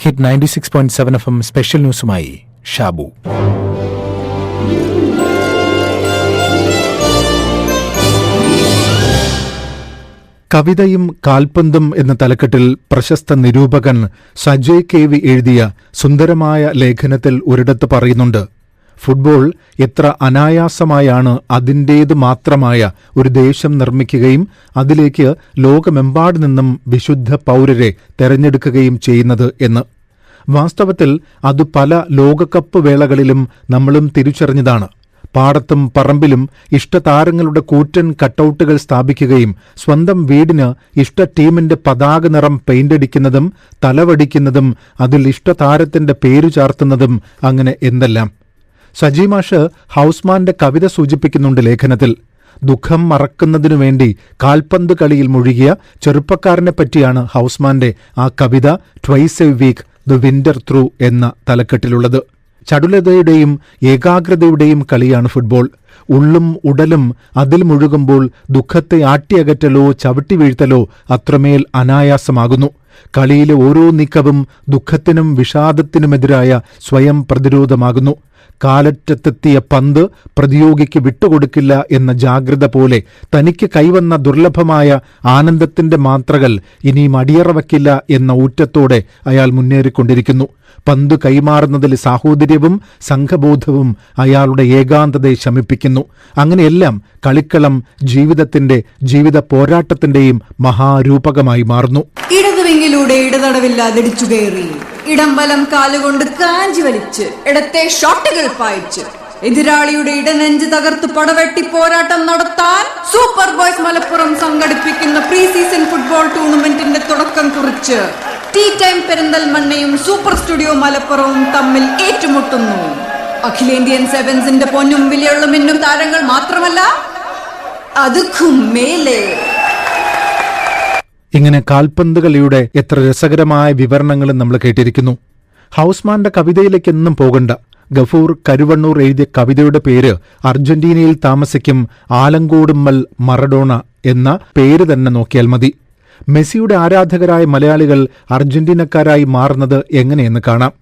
Hit ninety six point seven F M special ന്യൂസുമായി Shabu. കവിതയും കാൽപന്തും എന്ന തലക്കെട്ടിൽ പ്രശസ്ത നിരൂപകൻ സജയ് കെ വി എഴുതിയ സുന്ദരമായ ലേഖനത്തിൽ ഒരിടത്ത് പറയുന്നുണ്ട് ഫുട്ബോൾ എത്ര അനായാസമായാണ് അതിന്റേത് മാത്രമായ ഒരു ദേശം നിർമ്മിക്കുകയും അതിലേക്ക് ലോകമെമ്പാടു നിന്നും വിശുദ്ധ പൗരരെ തെരഞ്ഞെടുക്കുകയും ചെയ്യുന്നത് എന്ന്. വാസ്തവത്തിൽ അത് പല ലോകകപ്പ് വേളകളിലും നമ്മളും തിരിച്ചറിഞ്ഞതാണ്. പാടത്തും പറമ്പിലും ഇഷ്ടതാരങ്ങളുടെ കൂറ്റൻ കട്ടൌട്ടുകൾ സ്ഥാപിക്കുകയും സ്വന്തം വീടിന് ഇഷ്ട ടീമിന്റെ പതാക നിറം പെയിന്റടിക്കുന്നതും തലവടിക്കുന്നതും അതിൽ ഇഷ്ടതാരത്തിന്റെ പേരു ചാർത്തുന്നതും അങ്ങനെ എന്തെല്ലാം. സജീമാഷ് ഹൌസ്മാന്റെ കവിത സൂചിപ്പിക്കുന്നുണ്ട് ലേഖനത്തിൽ. ദുഃഖം മറക്കുന്നതിനു വേണ്ടി കാൽപന്ത് കളിയിൽ മുഴുകിയ ചെറുപ്പക്കാരനെ പറ്റിയാണ് ഹൌസ്മാന്റെ ആ കവിത twice a week the winter through എന്ന തലക്കെട്ടിലുള്ളത്. ചടുലതയുടെയും ഏകാഗ്രതയുടെയും കളിയാണ് ഫുട്ബോൾ. ഉള്ളും ഉടലും അതിൽ മുഴുകുമ്പോൾ ദുഃഖത്തെ ആട്ടിയകറ്റലോ ചവിട്ടി വീഴ്ത്തലോ അത്രമേൽ അനായാസമാകുന്നു. കളിയിലെ ഓരോ നീക്കവും ദുഃഖത്തിനും വിഷാദത്തിനുമെതിരായ സ്വയം പ്രതിരോധമാകുന്നു. കാലറ്റത്തെത്തിയ പന്ത് പ്രതിയോഗിക്ക് വിട്ടുകൊടുക്കില്ല എന്ന ജാഗ്രത പോലെ തനിക്ക് കൈവന്ന ദുർലഭമായ ആനന്ദത്തിന്റെ മാത്രകൾ ഇനിയും അടിയറവയ്ക്കില്ല എന്ന ഊറ്റത്തോടെ അയാൾ മുന്നേറിക്കൊണ്ടിരിക്കുന്നു. പന്ത് കൈമാറുന്നതിൽ സാഹോദര്യവും സംഘബോധവും അയാളുടെ ഏകാന്തതയെ ശമിപ്പിക്കുന്നു. അങ്ങനെയെല്ലാം കളിക്കളം ജീവിതത്തിന്റെ ജീവിത പോരാട്ടത്തിന്റെയും മഹാരൂപകമായി മാറുന്നു. ഇടതുവിങ്ങിലൂടെ ഇടതടവില്ലാതെ ഇടിച്ചു കയറി. ഇടം വലം കാലുകൊണ്ട് കാഞ്ചി വലിച്ച് ഇടത്തെ ഷോട്ടുകൾ പായിച്ച്. എതിരാളിയുടെ ഇടനെഞ്ച് തകർത്ത് പടവെട്ടി പോരാട്ടം നടത്താൻ സൂപ്പർ ബോയ്സ് മലപ്പുറം സംഘടിപ്പിക്കുന്ന പ്രീ സീസൺ ഫുട്ബോൾ ടൂർണമെന്റിന്റെ തുടക്കം കുറിച്ച് ടീ ടൈം പെരിന്തൽമണ്ണയും സൂപ്പർ സ്റ്റുഡിയോ മലപ്പുറവും തമ്മിൽ ഏറ്റുമുട്ടുന്നു. അഖിലേന്ത്യൻ സെവൻസിന്റെ പൊന്നും വിലയുള്ള മിന്നും താരങ്ങൾ മാത്രമല്ല അതുക്കും മേലെ. ഇങ്ങനെ കാൽപന്ത് കളിയുടെ എത്ര രസകരമായ വിവരണങ്ങളും നമ്മൾ കേട്ടിരിക്കുന്നു. ഹൌസ്മാന്റെ കവിതയിലേക്ക് എന്നും പോകണ്ട. ഗഫൂർ കരുവണ്ണൂർ എഴുതിയ കവിതയുടെ പേര് അർജന്റീനയിൽ താമസിക്കും ആലങ്കോടുമ്മൽ മറഡോണ എന്ന പേര് തന്നെ നോക്കിയാൽ മതി. മെസ്സിയുടെ ആരാധകരായ മലയാളികൾ അർജന്റീനക്കാരായി മാറുന്നത് എങ്ങനെയെന്ന് കാണാം.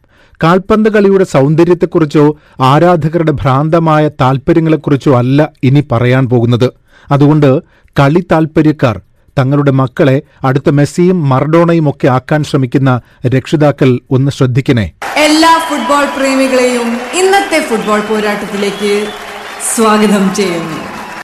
കാൽപന്ത് കളിയുടെ സൗന്ദര്യത്തെക്കുറിച്ചോ ആരാധകരുടെ ഭ്രാന്തമായ താൽപര്യങ്ങളെക്കുറിച്ചോ അല്ല ഇനി പറയാൻ പോകുന്നത്. അതുകൊണ്ട് കളി താൽപ്പര്യക്കാർ തങ്ങളുടെ മക്കളെ അടുത്ത മെസ്സിയും മർഡോണയും ഒക്കെ ആക്കാൻ ശ്രമിക്കുന്ന രക്ഷിതാക്കൾ ഒന്ന് ശ്രദ്ധിക്കണേ. എല്ലാ ഫുട്ബോൾ പ്രേമികളെയും ഇന്നത്തെ ഫുട്ബോൾ പോരാട്ടത്തിലേക്ക് സ്വാഗതം ചെയ്യുന്നു.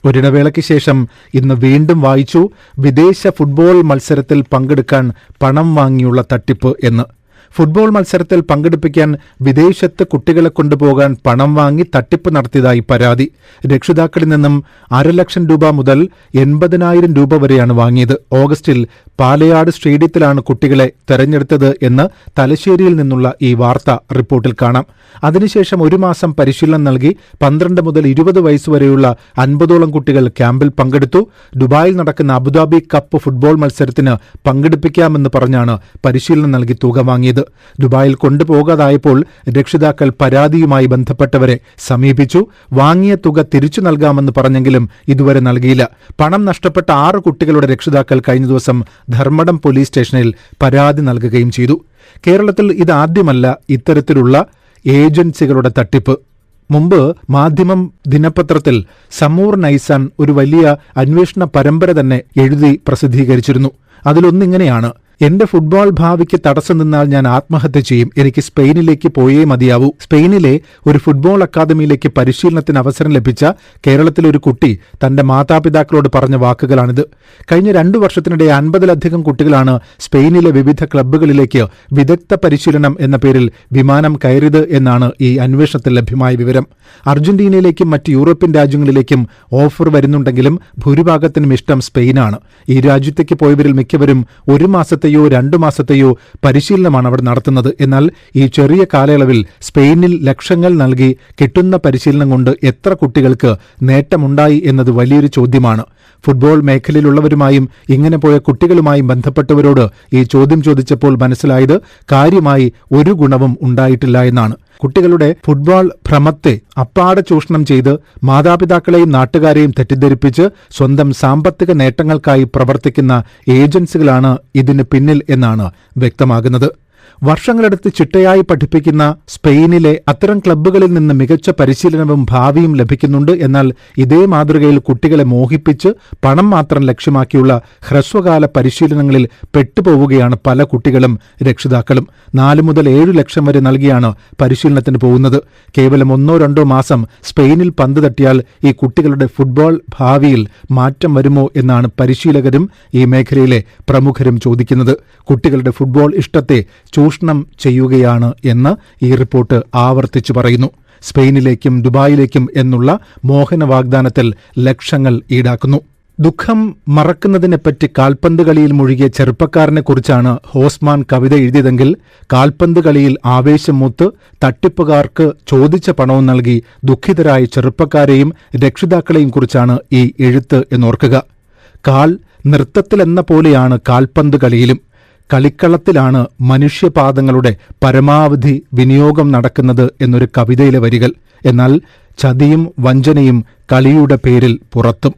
ഒരിടവേളയ്ക്ക് ശേഷം ഇന്ന് വീണ്ടും വായിച്ചു വിദേശ ഫുട്ബോൾ മത്സരത്തിൽ പങ്കെടുക്കാൻ പണം വാങ്ങിയുള്ള തട്ടിപ്പ് എന്ന്. ഫുട്ബോൾ മത്സരത്തിൽ പങ്കെടുപ്പിക്കാൻ വിദേശത്ത് കുട്ടികളെ കൊണ്ടുപോകാൻ പണം വാങ്ങി തട്ടിപ്പ് നടത്തിയതായി പരാതി. രക്ഷിതാക്കളിൽ നിന്നും അരലക്ഷം രൂപ മുതൽ എൺപതിനായിരം രൂപ വരെയാണ് വാങ്ങിയത്. ഓഗസ്റ്റിൽ പാലയാട് സ്റ്റേഡിയത്തിലാണ് കുട്ടികളെ തെരഞ്ഞെടുത്തത് എന്ന് തലശ്ശേരിയിൽ നിന്നുള്ള ഈ വാർത്ത റിപ്പോർട്ടിൽ കാണാം. അതിനുശേഷം ഒരു മാസം പരിശീലനം നൽകി പന്ത്രണ്ട് മുതൽ ഇരുപത് വയസ്സുവരെയുള്ള അൻപതോളം കുട്ടികൾ ക്യാമ്പിൽ പങ്കെടുത്തു. ദുബായിൽ നടക്കുന്ന അബുദാബി കപ്പ് ഫുട്ബോൾ മത്സരത്തിന് പങ്കെടുപ്പിക്കാമെന്ന് പറഞ്ഞാണ് പരിശീലനം നൽകി തുക വാങ്ങിയത്. ദുബായിൽ കൊണ്ടുപോകാതായപ്പോൾ രക്ഷിതാക്കൾ പരാതിയുമായി ബന്ധപ്പെട്ടവരെ സമീപിച്ചു. വാങ്ങിയ തുക തിരിച്ചു നൽകാമെന്ന് പറഞ്ഞെങ്കിലും ഇതുവരെ നൽകിയില്ല. പണം നഷ്ടപ്പെട്ട ആറ് കുട്ടികളുടെ രക്ഷിതാക്കൾ കഴിഞ്ഞ ദിവസം ധർമ്മടം പോലീസ് സ്റ്റേഷനിൽ പരാതി നൽകുകയും ചെയ്തു. കേരളത്തിൽ ഇതാദ്യമല്ല ഇത്തരത്തിലുള്ള ഏജൻസികളുടെ തട്ടിപ്പ്. മുമ്പ് മാധ്യമം ദിനപത്രത്തിൽ സമൂർ നൈസാൻ ഒരു വലിയ അന്വേഷണ പരമ്പര തന്നെ എഴുതി പ്രസിദ്ധീകരിച്ചിരുന്നു. അതിലൊന്നിങ്ങനെയാണ്. എന്റെ ഫുട്ബോൾ ഭാവിക്ക് തടസ്സം നിന്നാൽ ഞാൻ ആത്മഹത്യ ചെയ്യും. എനിക്ക് സ്പെയിനിലേക്ക് പോയേ മതിയാവൂ. സ്പെയിനിലെ ഒരു ഫുട്ബോൾ അക്കാദമിയിലേക്ക് പരിശീലനത്തിന് അവസരം ലഭിച്ച കേരളത്തിലെ ഒരു കുട്ടി തന്റെ മാതാപിതാക്കളോട് പറഞ്ഞ വാക്കുകളാണിത്. കഴിഞ്ഞ രണ്ടു വർഷത്തിനിടെ അൻപതിലധികം കുട്ടികളാണ് സ്പെയിനിലെ വിവിധ ക്ലബ്ബുകളിലേക്ക് വിദഗ്ധ പരിശീലനം എന്ന പേരിൽ വിമാനം കയറിയത് എന്നാണ് ഈ അന്വേഷണത്തിൽ ലഭ്യമായ വിവരം. അർജന്റീനയിലേക്കും മറ്റ് യൂറോപ്യൻ രാജ്യങ്ങളിലേക്കും ഓഫർ വരുന്നുണ്ടെങ്കിലും ഭൂരിഭാഗത്തിനും ഇഷ്ടം സ്പെയിനാണ്. ഈ രാജ്യത്തേക്ക് പോയവരിൽ മിക്കവരും ഒരു മാസത്തെയോ രണ്ടു മാസത്തെയോ പരിശീലനമാണ് അവിടെ നടത്തുന്നത്. എന്നാൽ ഈ ചെറിയ കാലയളവിൽ സ്പെയിനിൽ ലക്ഷങ്ങൾ നൽകി കിട്ടുന്ന പരിശീലനം കൊണ്ട് എത്ര കുട്ടികൾക്ക് നേട്ടമുണ്ടായി എന്നത് വലിയൊരു ചോദ്യമാണ്. ഫുട്ബോൾ മേഖലയിലുള്ളവരുമായും ഇങ്ങനെ പോയ കുട്ടികളുമായും ബന്ധപ്പെട്ടവരോട് ഈ ചോദ്യം ചോദിച്ചപ്പോൾ മനസ്സിലായത് കാര്യമായി ഒരു ഗുണവും ഉണ്ടായിട്ടില്ല എന്നാണ്. കുട്ടികളുടെ ഫുട്ബോൾ ഭ്രമത്തെ അപ്പാടെ ചൂഷണം ചെയ്ത് മാതാപിതാക്കളെയും നാട്ടുകാരെയും തെറ്റിദ്ധരിപ്പിച്ച് സ്വന്തം സാമ്പത്തിക നേട്ടങ്ങൾക്കായി പ്രവർത്തിക്കുന്ന ഏജൻസികളാണ് ഇതിന് പിന്നിൽ എന്നാണ് വ്യക്തമാകുന്നത് വർഷങ്ങളെടുത്ത് ചിട്ടയായി പഠിപ്പിക്കുന്ന സ്പെയിനിലെ അത്തരം ക്ലബ്ബുകളിൽ നിന്ന് മികച്ച പരിശീലനവും ഭാവിയും ലഭിക്കുന്നുണ്ട് എന്നാൽ ഇതേ മാതൃകയിൽ കുട്ടികളെ മോഹിപ്പിച്ച് പണം മാത്രം ലക്ഷ്യമാക്കിയുള്ള ഹ്രസ്വകാല പരിശീലനങ്ങളിൽ പെട്ടുപോവുകയാണ് പല കുട്ടികളും രക്ഷിതാക്കളും. നാലു മുതൽ ഏഴു ലക്ഷം വരെ നൽകിയാണ് പരിശീലനത്തിന് പോകുന്നത്. കേവലം ഒന്നോ രണ്ടോ മാസം സ്പെയിനിൽ പന്ത് തട്ടിയാൽ ഈ കുട്ടികളുടെ ഫുട്ബോൾ ഭാവിയിൽ മാറ്റം വരുമോ എന്നാണ് പരിശീലകരും ഈ മേഖലയിലെ പ്രമുഖരും ചോദിക്കുന്നത്. കുട്ടികളുടെ ഫുട്ബോൾ ഇഷ്ടത്തെ ചൂഷണം ചെയ്യുകയാണ് എന്ന് ഈ റിപ്പോർട്ട് ആവർത്തിച്ചു പറയുന്നു. സ്പെയിനിലേക്കും ദുബായിലേക്കും എന്നുള്ള മോഹന വാഗ്ദാനത്തിൽ ലക്ഷങ്ങൾ ഈടാക്കുന്നു. ദുഃഖം മറക്കുന്നതിനെപ്പറ്റി കാൽപന്ത് കളിയിൽ മുഴുകിയ ചെറുപ്പക്കാരനെക്കുറിച്ചാണ് ഹോസ്മാൻ കവിത എഴുതിയതെങ്കിൽ കാൽപന്ത് കളിയിൽ ആവേശം മൂത്ത് തട്ടിപ്പുകാർക്ക് ചോദിച്ച പണവും നൽകി ദുഃഖിതരായ ചെറുപ്പക്കാരെയും രക്ഷിതാക്കളെയും കുറിച്ചാണ് ഈ എഴുത്ത് എന്നോർക്കുക. കാൽ നൃത്തത്തിലെന്ന പോലെയാണ് കാൽപന്ത് കളിയിലും കളിക്കളത്തിലാണ് മനുഷ്യപാദങ്ങളുടെ പരമാവധി വിനിയോഗം നടക്കുന്നത് എന്നൊരു കവിതയിലെ വരികൾ. എന്നാൽ ചതിയും വഞ്ചനയും കളിയുടെ പേരിൽ പുറത്തും.